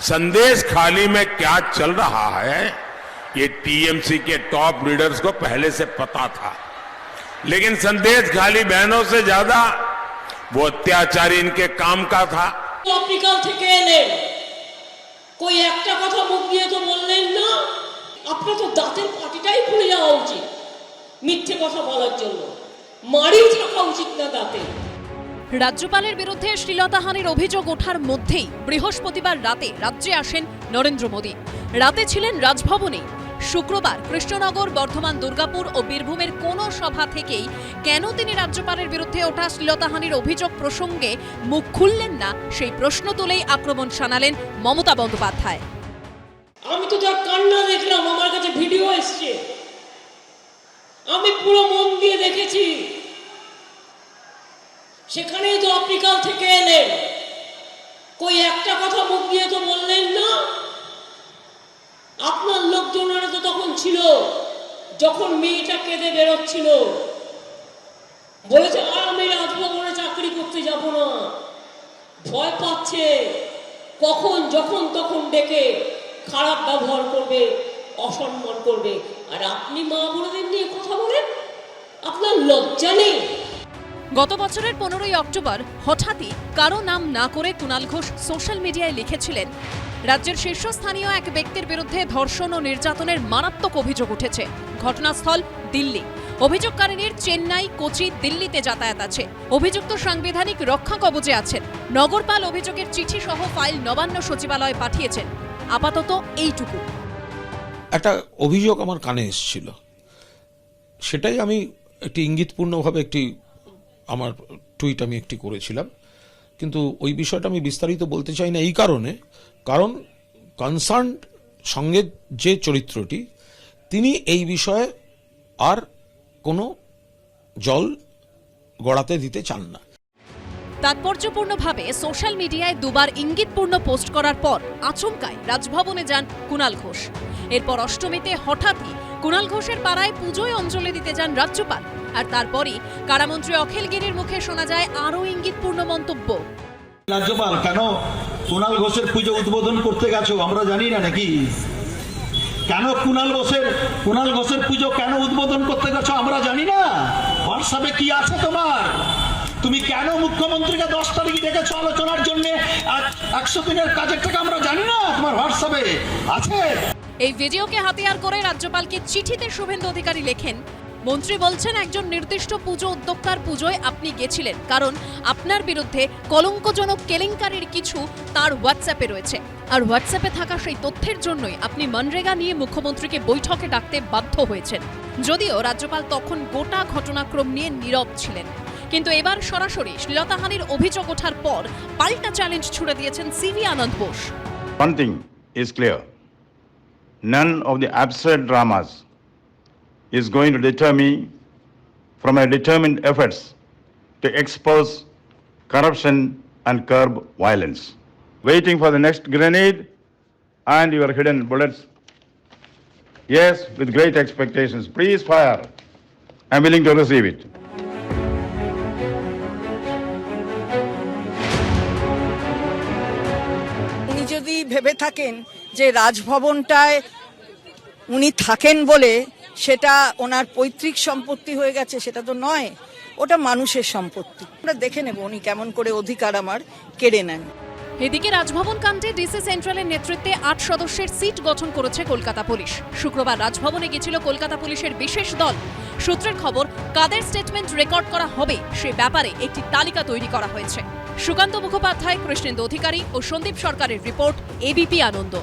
संदेश खाली में क्या चल रहा है ये टीएमसी के टॉप लीडर्स को पहले से पता था लेकिन संदेश खाली बहनों से ज्यादा वो अत्याचारी इनके काम का था আপনি কাল থেকে এলেন কই একটা কথা মুখ দিয়ে তো বললেন না আপনার তো দাঁতের পাটিটাই খুলে যাওয়া উচিত মিথ্যে কথা বলার জন্য মারি থাকা উচিত না দাঁতে রাজ্যপালের বিরুদ্ধে শ্লীলতাহানির অভিযোগ ওঠার মধ্যেই বৃহস্পতিবার রাতে রাজ্যে আসেন নরেন্দ্র মোদী। রাতে ছিলেন রাজভবনে। শুক্রবার কৃষ্ণনগর, বর্ধমান, দুর্গাপুর ও বীরভূমের কোনো সভা থেকেই কেন তিনি রাজ্যপালের বিরুদ্ধে ওঠা শ্লীলতাহানির অভিযোগ প্রসঙ্গে মুখ খুললেন না সেই প্রশ্ন তুলেই আক্রমণ শানালেন মমতা বন্দ্যোপাধ্যায়। আমি তো তার কান্না দেখলাম, আমার কাছে ভিডিও এসছে। আমি পুরো মন দিয়ে দেখেছি। সেখানেই তো আপনি কাল থেকে এলেন। কই একটা কথা মুখ দিয়ে তো বললেন না? আপনার লোকজনেরা তো তখন ছিল, যখন মেয়েটা কেঁদে বেরোচ্ছিল। বলেছে, আর আমি রাজভবনে চাকরি করতে যাব না। ভয় পাচ্ছে। কখন, যখন, তখন ডেকে খারাপ ব্যবহার করবে, অসম্মান করবে। আর আপনি মা বোনদের নিয়ে কথা বলেন? আপনার লজ্জা নেই? গত বছরের পনেরোই অক্টোবর হঠাৎই কারও নাম না করে কুণাল ঘোষ সোশ্যাল মিডিয়ায় লিখেছিলেন। রাজ্যের শীর্ষস্থানীয় এক ব্যক্তির বিরুদ্ধে ধর্ষণ ও নির্যাতনের মারাত্মক অভিযোগ উঠেছে। ঘটনাস্থল দিল্লি। অভিযোগকারিনীর চেন্নাই, কোচি, দিল্লিতে যাতায়াত আছে। অভিযুক্ত সাংবিধানিক রক্ষা কবজে আছেন। নগরপাল অভিযোগের চিঠি সহ ফাইল নবান্ন সচিবালয়ে পাঠিয়েছেন। আপাতত এইটুকু। একটা অভিযোগ আমার কানে এসেছিল। সেটাই আমি একটি ইঙ্গিতপূর্ণভাবে একটি আমার টুইট আমি একটি করেছিলাম। কিন্তু ওই বিষয়টা আমি বিস্তারিত বলতে চাই না এই কারণে। কারণ কনসার্ন সঙ্গে যে চরিত্রটি, তিনি এই বিষয়ে আর কোনো জল গড়াতে দিতে চান না। তাৎপর্যপূর্ণভাবে সোশ্যাল মিডিয়ায় দুবার ইঙ্গিতপূর্ণ পোস্ট করার পর আচমকায় রাজভবনে যান কুণাল ঘোষ। এরপর অষ্টমীতে হঠাৎই কুণাল ঘোষের পাড়ায় পুজোয় অঞ্জলি দিতে যান রাজ্যপাল। আর তারপরই কারামন্ত্রী অখিল গিরির মুখে শোনা যায় আরও ইঙ্গিতপূর্ণ মন্তব্য। রাজ্যপাল, কেন কুণাল ঘোষের পুজো উদ্বোধন করতে গেছো? আমরা জানি না নাকি। কেন কুণাল ঘোষের কুণাল ঘোষের পুজো কেন উদ্বোধন করতে গেছো? আমরা জানি না। হোয়াটসঅ্যাপে কি আছে তোমার? তুমি কেন মুখ্যমন্ত্রীকে দশ তারিখ ডেকেছো আলোচনার জন্য? একশো দিনের কাজের টাকা আমরা জানি না তোমার হোয়াটসঅ্যাপে। আছে? এই ভিডিওকে হাতিয়ার করে রাজ্যপালকে চিঠিতে শুভেন্দু অধিকারী লেখেন, মন্ত্রী বলছেন একজন নির্দিষ্ট পুজো উদ্যোক্তার পুজোয় আপনি গেছিলেন, কারণ আপনার বিরুদ্ধে কলঙ্কজনক কেলেঙ্কারির কিছু তার হোয়াটসঅ্যাপে রয়েছে। আর হোয়াটসঅ্যাপে থাকা সেই তথ্যের জন্যই আপনি মনরেগা নিয়ে মুখ্যমন্ত্রীকে বৈঠকে ডাকতে বাধ্য হয়েছেন। যদিও রাজ্যপাল তখন গোটা ঘটনাক্রম নিয়ে নীরব ছিলেন। কিন্তু এবার সরাসরি শ্লীলতাহানির অভিযোগ ওঠার পর পাল্টা চ্যালেঞ্জ ছুড়ে দিয়েছেন C V Ananda Bose. none of the absurd dramas is going to deter me from my determined efforts to expose corruption and curb violence. Waiting for the next grenade and your hidden bullets. Yes, with great expectations. Please fire. I'm willing to receive it. উনি যদি ভেবে থাকেন যে রাজভবনটায় উনি থাকেন বলে সেটা ওনার পৈতৃক সম্পত্তি হয়ে গেছে, সেটা তো নয়, ওটা মানুষের সম্পত্তি। আমরা দেখে নেব উনি কেমন করে অধিকার আমার কেড়ে নেন। এদিকে রাজভবন কাণ্ডে ডিসি সেন্ট্রালের নেতৃত্বে আট সদস্যের সিট গঠন করেছে কলকাতা পুলিশ। শুক্রবার রাজভবনে গেছিল কলকাতা পুলিশের বিশেষ দল। সূত্রের খবর, কাদের স্টেটমেন্ট রেকর্ড করা হবে সে ব্যাপারে একটি তালিকা তৈরি করা হয়েছে। সুকান্ত মুখোপাধ্যায় কৃষ্ণেন্দু অধিকারী ও সন্দীপ সরকারের রিপোর্ট এবিপি আনন্দ।